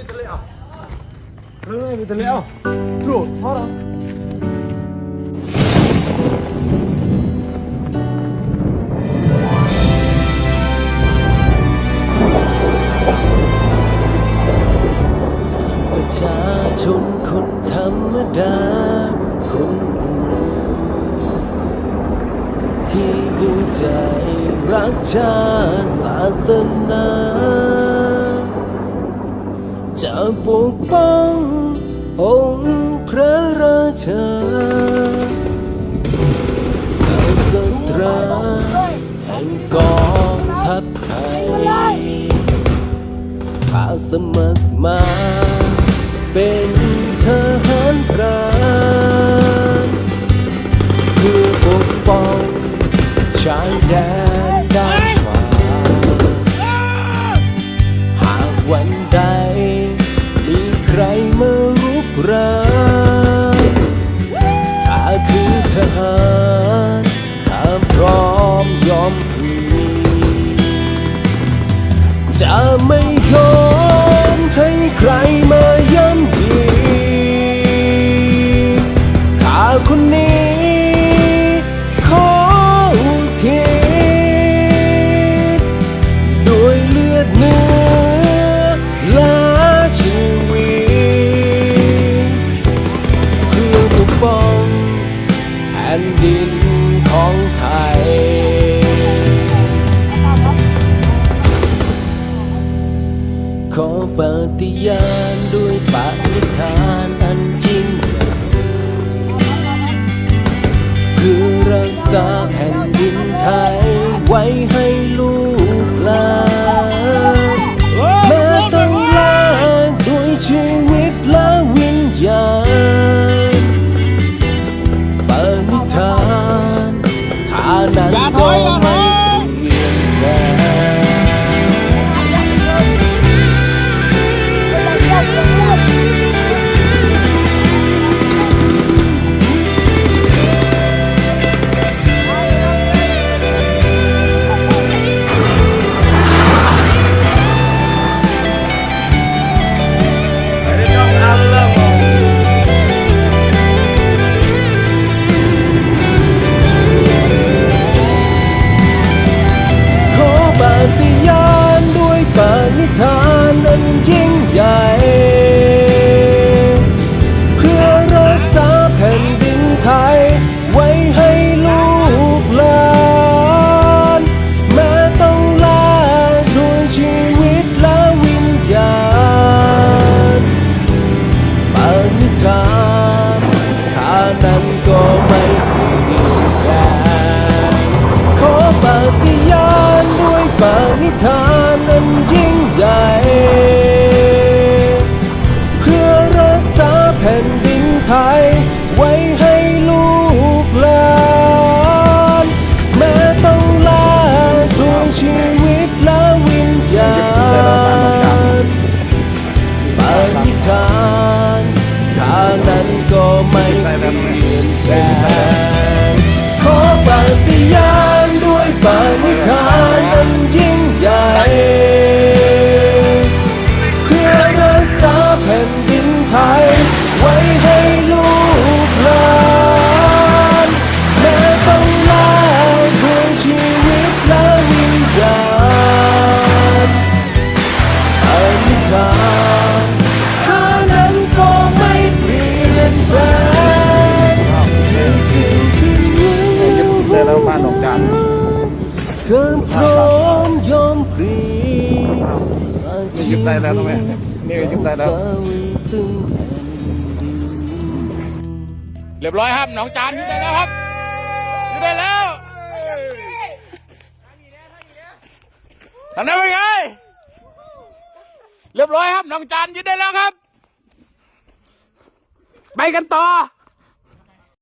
มีทะเลอะเฮ้ยมีทะเลอะดูพอแล้วจากประชาชนคนธรรมดา คนหนึ่งที่หัวใจรักชาศาสนา จะปกป้ององค์พระราชาข้าสตราแห่งกองทัพไทยข้าสมัครมาเป็นทหารพราน ขอปฏิญาณด้วยปณิธานอันยิ่งเพื่อรักษาแผ่นดินไทย ไว้ให้ลูกหลานแม้ต้องลาด้วยชีวิตและวิญญาณปณิธานข้านั้นก็ไม่เอปฏิญาณด้วยปณิธานนั้นยิ่งใหญ่ เพื่อรักษาแผ่นดินไทย ไว้ให้ลูกหลานแม้ต้องลาด้วยชีวิตและวิญญาณปณิธานข้านั้นก็ไม่เปลี่ยนแปลง ณิธา เกินพร้อมยอมพลีสละชีหยิวิบตได้แล้วนะแม่นี่หยิบได้แล้วเรียบร้อยครับหนองจานยึดได้แล้วครับยึดได้แล้วทำได้เป็นไงเรียบร้อยครับหนองจานยึดได้แล้วครับ ไปกันต่อ